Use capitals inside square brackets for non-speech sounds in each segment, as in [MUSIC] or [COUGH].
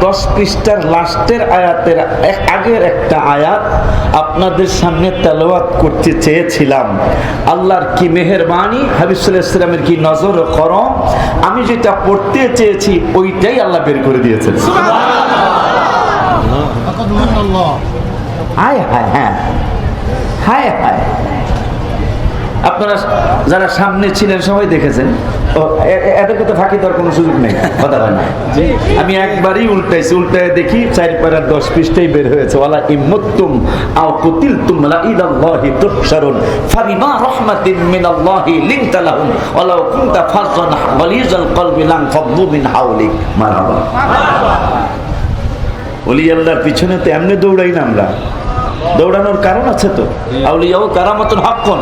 দশ পৃষ্ঠার লাস্টের আয়াতের আগের একটা আয়াত আপনাদের সামনে তেলোয়াত করতে চেয়েছিলাম। আল্লাহর কি মেহরবানি হাবিবুল্লাহ ইসলামের কি নজর করম? আমি যেটা পড়তে চেয়েছি ওইটাই আল্লাহ বের করে দিয়েছেন। হায় হায় হ্যাঁ। হায় হায়। আপনারা যারা সামনে ছিলেন সবাই দেখেছেন। এদেরকে তো ফাঁকি দেওয়ার কোনো সুযোগ নেই কথা হয় না। আমি একবারই উল্টাইছি উল্টায় দেখি চার পাড়ার দশ পৃষ্ঠাই বের হয়েছে। ওয়ালা ইম্মুত্তুম আও কুতিলতুম লা ইলাল্লাহি তুহশারুন ফাবিমা রাহমাতিন মিনাল্লাহি লিনতা লাহুম ওয়ালাউ কুনতা ফাজ্জান গালিজাল কলবি লান ফাদ্দু মিন হাওলিক। মারহাবা। ওলি আল্লাহর পিছনে তো এমনি দৌড়াই না আমরা। দৌড়ানোর কারণ আছে তো? আউলিয়াও কারামতুন হাক্কুন।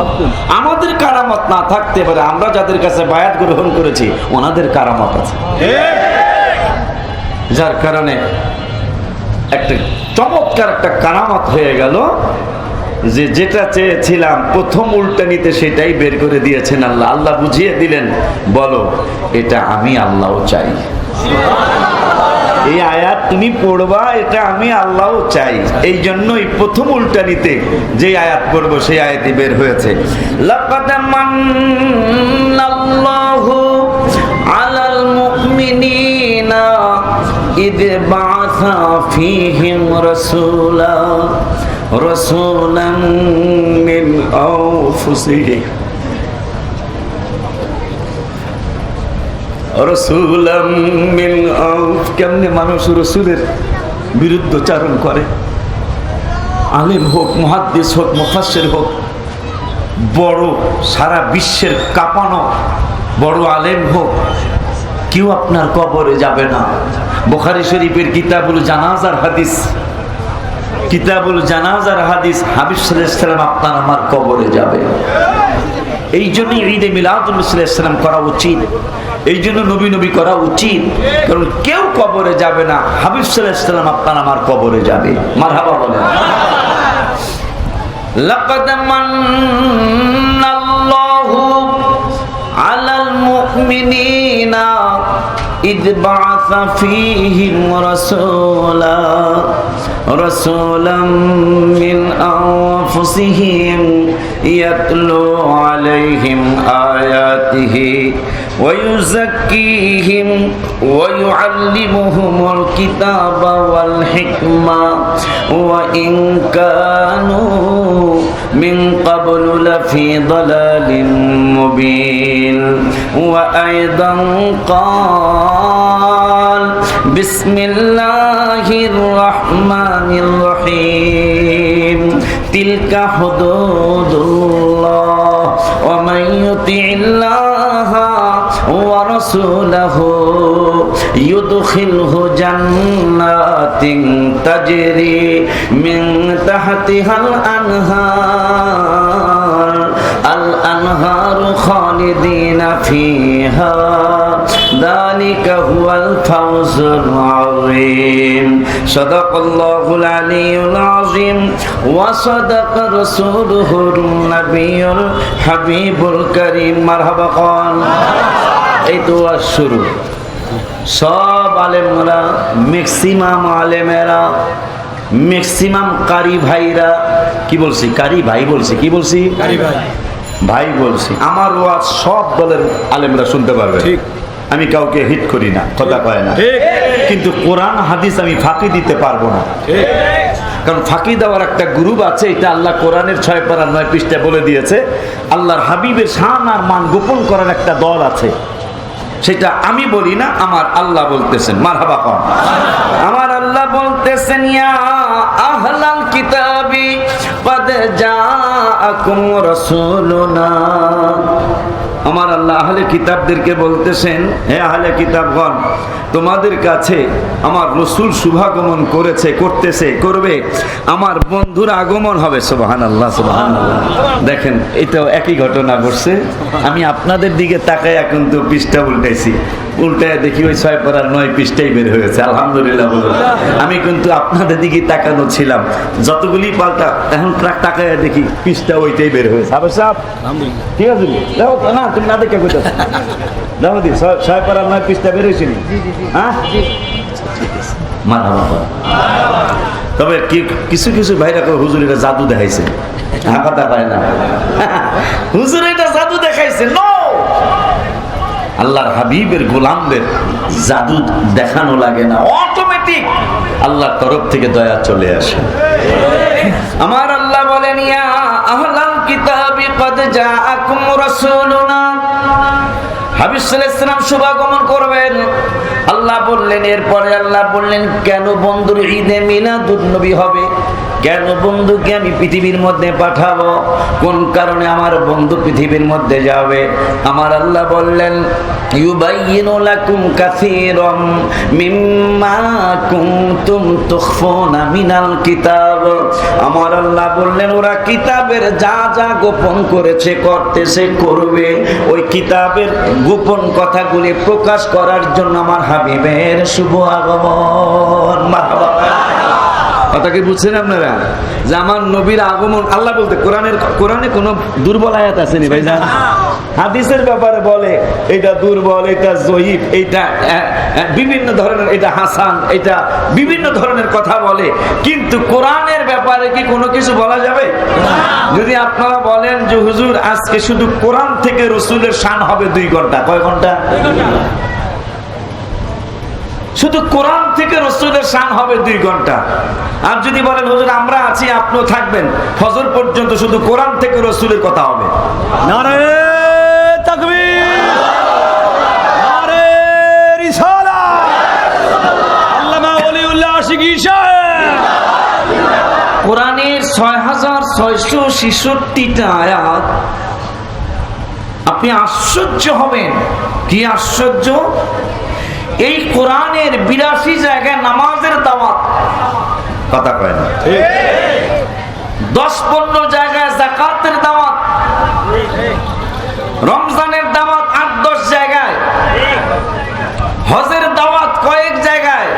আমাদের কারামত না থাকতে পারে আমরা যাদের কাছে বায়াত গ্রহণ করেছি ওনাদের কারামত আছে। যার কারণে একটা চমৎকার একটা কারামত হয়ে গেল যে যেটা চেয়েছিলাম প্রথম উল্টানিতে সেটাই বের করে দিয়েছেন আল্লাহ। আল্লাহ বুঝিয়ে দিলেন বলো এটা আমি আল্লাহও চাই। এই আয়াত তুমি পড়বা, এটা আমি আল্লাহ চাই। এই জন্যই প্রথম উল্টানিতে যে আয়াত পড়ব, সেই আয়াতই বের হয়েছে। আলাল মুমিনিনা মিন আনফুসিহিম। মিন কেমনে মানুষ রসুলের বিরুদ্ধচারণ করে? আলেম হোক মহাদ্দেশ হোক মুফাসের হোক, বড় সারা বিশ্বের কাঁপানো বড় আলেম হোক, কেউ আপনার কবরে যাবে না। বোখারি শরীফের কিতাবুল জানাজার হাদিস, কিতাবুল জানাজার হাদিস হাবিব সাল্লাম আপনার আমার কবরে যাবে। এই জন্যই ঈদে মিলাদুল ইসলাম করা উচিত এই জন্য নবী নবী করা উচিত কারণ কেউ কবরে যাবে না হাবিব সাল্লাম আপনার আমার কবরে যাবে মার হাবা বলেন لقد من الله على المؤمنين إذ بعث فيهم رسولا رسولا من أنفسهم يتلو عليهم آياته ويزكيهم ويعلمهم الكتاب والحكمة وإن كانوا من قبل لفي ضلال مبين وأيضا قال بسم الله الرحمن الرحيم تلك حدود ورسوله يدخله جنات تجري من تحتها الأنهار الأنهار خالدين فيها ذلك هو الفوز العظيم صدق الله العلي العظيم وصدق رسوله النبي الحبيب الكريم مرحبا قال এই তো আর শুরু সব আলেমরা ম্যাক্সিমাম আলেমেরা ম্যাক্সিমাম কারি ভাইরা কি বলছি কারি ভাই বলছি কি বলছি কারি ভাই। ভাই বলছি আমার ওয়াজ সব দলের আলেমরা শুনতে পারবে ঠিক। আমি কাউকে হিট করি না কথা কয় না ঠিক। কিন্তু কোরআন হাদিস আমি ফাঁকি দিতে পারবো না কারণ ফাঁকি দেওয়ার একটা গ্রুপ আছে এটা আল্লাহ কোরআনের ছয় পারা নয় পৃষ্ঠায় বলে দিয়েছে আল্লাহর হাবিবের শান আর মান গোপন করার একটা দল আছে সেটা আমি বলি না আমার আল্লাহ বলতেছেন মারহাবা কন আমার আল্লাহ বলতেছেন ইয়া আহলাল কিতাবি قد جاءكم رسولنا আমার আল্লাহ আহলে কিতাবদেরকে বলতেছেন, হে আহলে কিতাবগণ, তোমাদের কাছে আমার রসুল শুভাগমন করেছে, করতেছে, করবে। আমার বন্ধুর আগমন হবে। সোবাহান আল্লাহ সোবাহান দেখেন, এটাও একই ঘটনা ঘটছে। আমি আপনাদের দিকে তাকাইয়া এখন তো পৃষ্ঠা উল্টাইছি। উল্টায় দেখি ওই ছয় পড়ার নয় পৃষ্ঠাই বের হয়েছে আলহামদুলিল্লাহ বলুন। আমি কিন্তু আপনাদের দিকে তাকানো ছিলাম। যতগুলি পাল্টা এখন ট্রাক তাকায় দেখি পৃষ্ঠা ওইটাই বের হয়েছে। আবার সাহেব ঠিক আছে দেখো না তুমি না দেখে কোথাও দেখো দি ছয়- পাড়ার নয় পৃষ্ঠা বের হয়েছিল হ্যাঁ? তবে কিছু কিছু ভাইরা হুজুর এটা জাদু দেখাইছে। কথা পায় না। [LAUGHS] হুজুর এটা জাদু দেখাইছে। নো! আল্লাহর হাবিবের গোলামদের জাদু দেখানো লাগে না। অটোমেটিক আল্লাহর তরফ থেকে দয়া চলে আসে। আমার আল্লাহ বলেন, ইয়া আহলাল কিতাবি কদ জাআকুম রাসূলুনা। আল্লাহ বললেন, এরপরে আল্লাহ বললেন, কেন বন্ধুর ঈদে মিলাদুন নবী হবে? কেন বন্ধুকে আমি পৃথিবীর মধ্যে পাঠাবো? কোন কারণে আমার বন্ধু পৃথিবীর মধ্যে যাবে? আমার আল্লাহ বললেন মিম্মা মিনাল কিতাব। আমার আল্লাহ বললেন, ওরা কিতাবের যা যা গোপন করেছে করবে। ওই কিতাবের গোপন কথাগুলি প্রকাশ করার জন্য আমার হাবিবের শুভ আগমন। কথা কি বুঝছেন আপনারা? যে আমার নবীর আগমন, আল্লাহ বলতে কোরআনের, কোরআনে কোনো দুর্বল আয়াত আছে নি ভাইজান? হাদিসের ব্যাপারে বলে, এটা দুর্বল, এটা জয়ীফ এটা বিভিন্ন ধরনের, এটা হাসান, এটা বিভিন্ন ধরনের কথা বলে, কিন্তু কোরআনের ব্যাপারে কি কোনো কিছু বলা যাবে? যদি আপনারা বলেন যে, হুজুর, আজকে শুধু কোরআন থেকে রসুলের শান হবে দুই ঘণ্টা, কয় ঘণ্টা? শুধু কোরআন থেকে রসুলের শান হবে দুই ঘণ্টা। আর যদি বলেন হুজুর আমরা আছি আপনিও থাকবেন। ফজর পর্যন্ত শুধু কোরআন থেকে রসুলের কথা হবে। কোরআনের ছয় হাজার ছয়শো ছেষট্টিটা আয়াত। আপনি আশ্চর্য হবেন। কি আশ্চর্য? এই কোরআনের বিরাশি জায়গায় নামাজের দাওয়াত। কথা কয় না? দশ পনেরো জায়গায় জাকাতের দাওয়াত। রমজানের দাওয়াত আট দশ জায়গায়। হজের দাওয়াত কয়েক জায়গায়।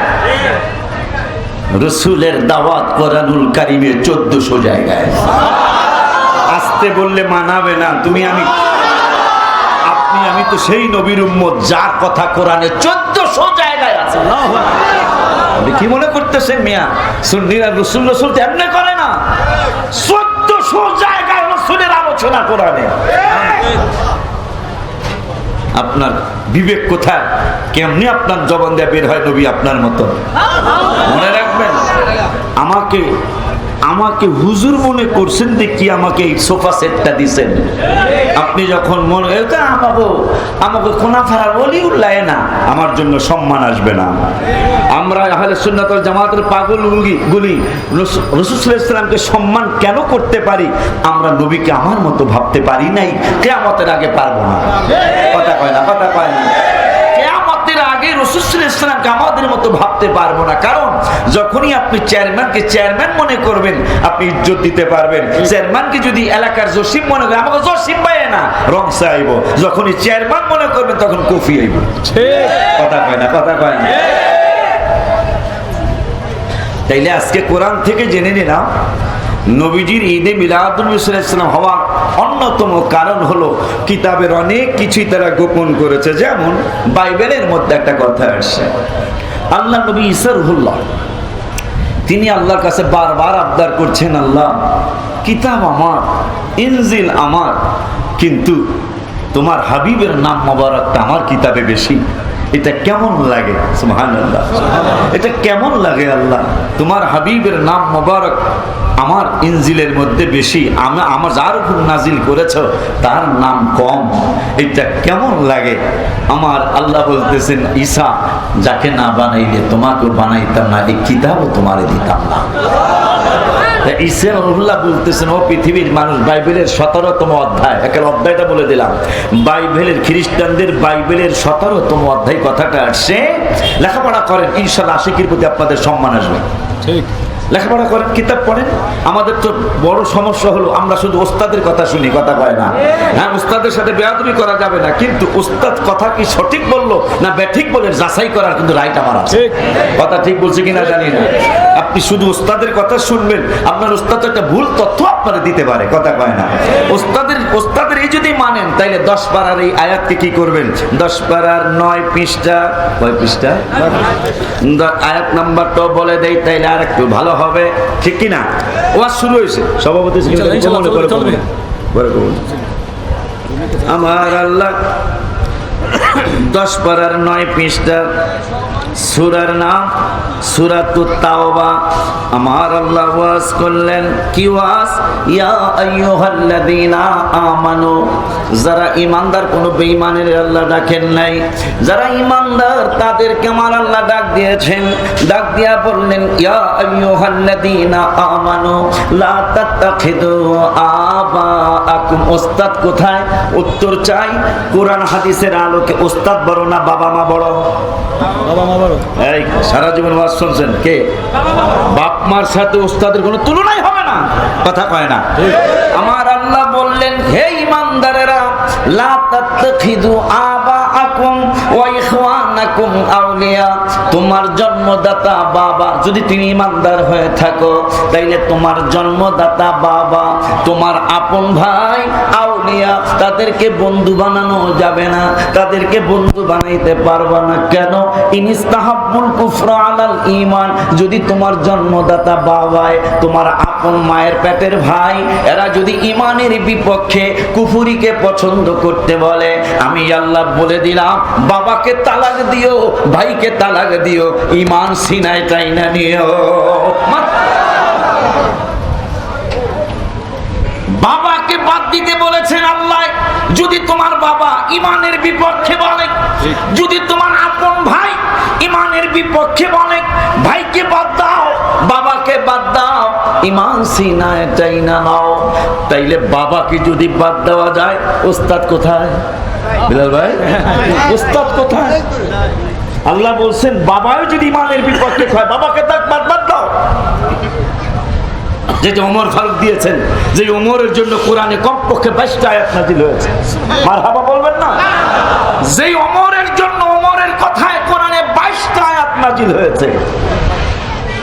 রসুলের দাওয়াত কোরআনুল কারিমের চোদ্দশো জায়গায়। আসতে বললে মানাবে না, তুমি আমি আপনি, আমি তো সেই নবীর উম্মত, যার কথা কোরআনে কি মনে করতেছেন মিয়া? রসুল রসুল করে না। চোদ্দশো জায়গায় রসুলের আলোচনা কোরআনে। আপনার বিবেক কোথায়? কেমনি আপনার জবান দিয়ে বের হয় নবী আপনার মতো? মনে রাখবেন? আমাকে আমাকে হুজুর মনে করছেন দেখি আমাকে এই সোফা সেটটা দিছেন? আপনি যখন মনে এটা আমাকে আমাকে কোনা ফারা বলি উল্লায় না, আমার জন্য সম্মান আসবে না। আমরা আহলে সুন্নাতল জামাতের পাগল গুলি গুলি রসুল ইসলামকে সম্মান কেন করতে পারি? আমরা নবীকে আমার মতো ভাবতে পারি নাই, কেয়ামতের আগে পারব না। কথা কয় না, কথা কয় না। আমাদের মতো ভাবতে পারব না। কারণ, যখনই আপনি চেয়ারম্যানকে চেয়ারম্যান মনে করবেন, আপনি ইজ্জত দিতে পারবেন। চেয়ারম্যানকে যদি এলাকার জসিম মনে করেন, আমাকে জসিম পাই না রংসা আইব যখনই চেয়ারম্যান মনে করবেন, তখন কফি আইব কথা কয় না, কথা কয় না। তাইলে আজকে কোরআন থেকে জেনে নিলাম নবীজির ঈদে মিলাদুলাম হওয়ার অন্যতম কারণ হলো, কিতাবের অনেক কিছুই তারা গোপন করেছে। যেমন বাইবেলের মধ্যে একটা কথা আসছে, আল্লাহ নবী ইসারহুল্লাহ তিনি আল্লাহর কাছে বারবার আবদার করছেন, আল্লাহ, কিতাব আমার, ইনজিল আমার, কিন্তু তোমার হাবিবের নাম মোবারকটা আমার কিতাবে বেশি। এটা কেমন লাগে? আল্লাহ এটা কেমন লাগে আল্লাহ? তোমার হাবিবের নাম মোবারক আমার ইনজিলের মধ্যে বেশি। আমি আমার যার উপর নাজিল করেছ, তার নাম কম। এটা কেমন লাগে? আমার আল্লাহ বলতেছেন ঈশা যাকে না বানাইলে তোমাকেও বানাইতাম না, এই কিতাবও তোমারে দিতাম না। বলতেছেন ও পৃথিবীর মানুষ বাইবেলের সতেরোতম অধ্যায়। একের অধ্যায়টা বলে দিলাম। বাইবেলের খ্রিস্টানদের বাইবেলের সতেরোতম অধ্যায় কথাটা আসছে লেখাপড়া করেন ইনশাল্লাহ আশিকির প্রতি আপনাদের সম্মান আসবে। ঠিক। লেখাপড়া করেন কিতাব পড়েন। আমাদের তো বড় সমস্যা হলো আমরা শুধু ওস্তাদের কথা শুনি কথা কয় না। হ্যাঁ ওস্তাদের সাথে বেয়াদবি করা যাবে না কিন্তু ওস্তাদ কথা কি সঠিক বলল না ব্যাঠিক বলে যাচাই করার কিন্তু রাইট আমার আছে। কথা ঠিক বলছে কিনা জানি না। আপনি শুধু ওস্তাদের কথা শুনবেন আপনার ওস্তাদ একটা ভুল তথ্য আপনারা দিতে পারে কথা কয় না। ওস্তাদের ওস্তাদের এই যদি মানেন তাইলে দশ পাড়ার এই আয়াতকে কি করবেন? দশ পাড়ার নয় পৃষ্ঠা কয় পৃষ্ঠা? আয়াত নাম্বারটাও বলে দেয় তাইলে আর একটু ভালো হবে। ঠিক কি না? ওয়াজ শুরু হয়েছে। সভাপতি। আমার আল্লাহ দশ পাড়ার নয় পৃষ্ঠা সুরার নাম আমার আল্লাহ করলেন, কি ইয়া যারা ইমানদার আল্লাহ ডাকেন নাই। যারা ইমানদার তাদেরকে আমার আল্লাহ ডাক দিয়েছেন। ডাক দিয়া বললেন, ইয়া আবাআকুম। কোথায়? উত্তর চাই। কোরআন হাদিসের আলোকে ওস্তাদ বড় না বাবা মা বড়? বাবা মা এই সারা জীবন ওয়াজ শুনছেন? কে? বাপ মার সাথে ওস্তাদের কোনো তুলনাই হবে না। কথা কয় না। আমার আল্লাহ বললেন হে ইমানদারেরা লা ওয়া ইখওয়ানাকুম আউলিয়া। তোমার জন্মদাতা বাবা যদি তুমি ইমানদার হয়ে থাকো তাইলে তোমার জন্মদাতা বাবা তোমার আপন ভাই আউলিয়া তাদেরকে বন্ধু বানানো যাবে না, তাদেরকে বন্ধু বানাইতে পারবা না। কেন? ইনিস্তাহাব্বুল কুফরা আলাল ঈমান। যদি তোমার জন্মদাতা বাবায়, তোমার আপন মায়ের পেটের ভাই, এরা যদি ইমানের বিপক্ষে কুফুরিকে পছন্দ করতে বলে, আমি আল্লাহ বলে দিলাম, বাবাকে তালাক দিও, ভাইকে তালাক দিও ইমান সিনায় টাইনা নিও। বাবাকে বাদ দিতে বলেছেন আল্লাহ যদি তোমার বাবা ইমানের বিপক্ষে বলে যদি তোমার আপন ভাই ইমানের বিপক্ষে বলে ভাইকে বাদ দাও বাবাকে বাদ দাও ইমান সিনায় চাই না নাও তাইলে বাবাকে যদি বাদ দেওয়া যায় ওস্তাদ কোথায়? বিলাল ভাই? ওস্তাদ কোথায়? আল্লাহ বলছেন বাবাও যদি ইমানের বিপক্ষে হয় বাবাকে তাক বাদ যেটা ওমর ফারুক দিয়েছেন যে ওমরের জন্য কোরআনে কমপক্ষে বাইশটা আয়াত নাজিল হয়েছে। মার হাবা বলবেন না? যে ওমরের জন্য ওমরের কথায় কোরআনে বাইশটা আয়াত নাজিল হয়েছে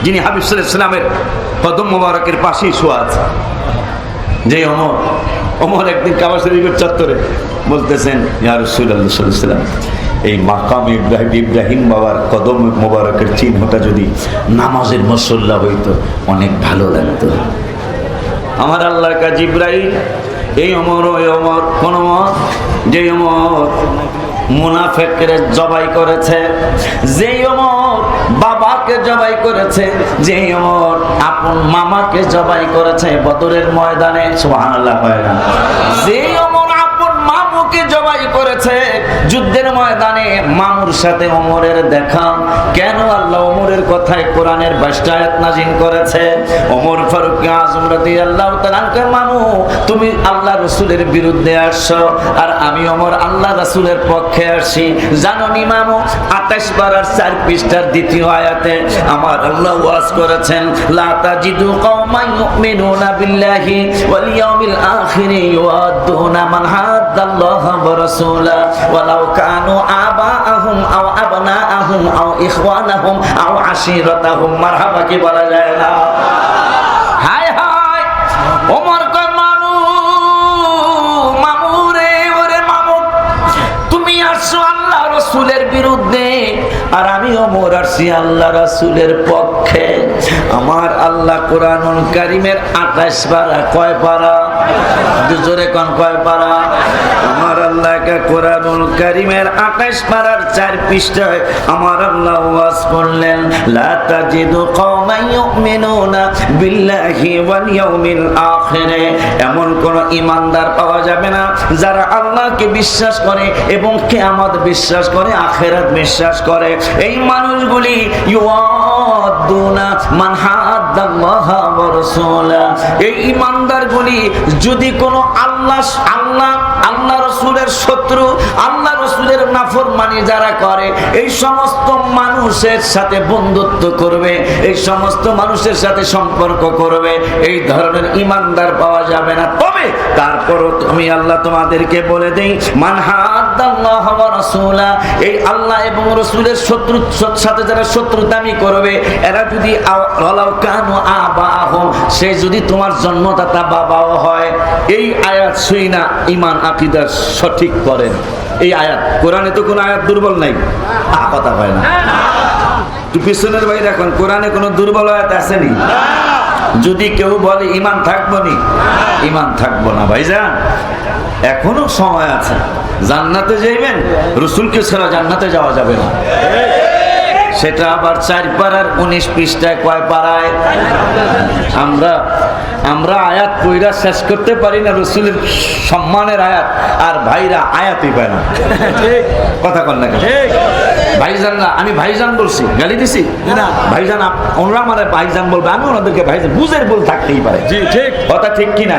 যিনি হাবিব ইসলামের কদম মোবারকের পাশেই শোয়া আছে। যে অমর অমর একদিন কাবা শরীফের চত্বরে বলতেছেন ইয়া আলাইহি ওয়াসাল্লাম, এই মাকাম ইব্রাহিম ইব্রাহিম বাবার কদম মোবারকের চিহ্নটা যদি নামাজের মসল্লা হইতো, অনেক ভালো লাগতো। আমার আল্লাহর কাজ ইব্রাহিম, এই অমর, ওই অমর, কোন অমর? যে অমর মুনাফেকের জবাই করেছে, যে অমর বাবাকে জবাই করেছে, যে অমর আপন মামাকে জবাই করেছে বদরের ময়দানে, সুবহানাল্লাহ হয় না। যে অমর আপন মামুকে জবাই করেছে যুদ্ধের ময়দানে মামুর সাথে ওমরের দেখা। কেন আল্লাহ ওমরের কথায় কোরআনের বাস্তায়াত নাজিল করেছে? ওমর ফারুক আজম রাদিয়াল্লাহু তাআলাকে মামু, তুমি আল্লাহ রাসূলের বিরুদ্ধে আসছো আর আমি ওমর আল্লাহ রাসূলের পক্ষে আসি জানো নি মামু 28 বার আর 4 পৃষ্ঠার দ্বিতীয় আয়াতে আমার আল্লাহ ওয়াজ করেছেন, লা তাজিদু কওমান ইউমিনুনা বিল্লাহি ওয়াল আখির ইউআদ্দুনা মান হাদ্দাল্লাহা ওয়া রাসূলা ওমর তুমি রসুলের আর আমি আসছি আল্লাহ রসুলের পক্ষে। আমার আল্লাহ কোরআনুল কারিমের আঠাশ পারা কয় পারা? কোন কয় পারা। আমার আল্লাহকে কারিমের পৃষ্ঠায় আমার আল্লাহ ওয়াজ করলেন, লা তাজিদু ইউমিনুনা বিল্লাহি ওয়াল ইয়াউমিল আখিরে। এমন কোন ইমানদার পাওয়া যাবে না, যারা আল্লাহকে বিশ্বাস করে এবং কিয়ামত বিশ্বাস করে, আখেরাত বিশ্বাস করে। এই মানুষগুলি যারা করে, এই সমস্ত মানুষের সাথে বন্ধুত্ব করবে, এই সমস্ত মানুষের সাথে সম্পর্ক করবে, এই ধরনের ইমানদার পাওয়া যাবে না। তবে তারপরও তুমি আল্লাহ তোমাদেরকে বলে দেই মানহাদ এই আল্লাহ এবং রসুলের শত্রু সাথে যারা করবে, এরা যদি সে যদি তোমার জন্মদাতা বাবাও হয়। এই আয়াত শুই না ইমান আকিদা সঠিক করেন। এই আয়াত, কোরআনে তো কোনো আয়াত দুর্বল নাই? কথা হয় না। পিছনের বাইরে এখন, কোরআনে কোনো দুর্বল আয়াত আসেনি যদি কেউ বলে, ইমান থাকব নি? ইমান থাকব না ভাই ভাইজান, এখনও সময় আছে। জান্নাতে যাইবেন, রসুলকে ছাড়া জান্নাতে যাওয়া যাবে না। সেটা আবার চার পাড়ার উনিশ পৃষ্ঠায় কয় পাড়ায়? আমরা আমরা আয়াত পইরা শেষ করতে পারি না রসুলের সম্মানের আয়াত। আর ভাইরা আয়াতই পায় না। ঠিক। কথা কন না ভাইজানরা ঠিক। ভাইজান না আমি ভাইজান বলছি গালি দিছি? না। ভাইজান ওনারা আমার ভাইজান বলবে আমি ওনাদেরকে ভাইজান বুঝের বল থাকতেই পারে। জি ঠিক। কথা ঠিক কিনা?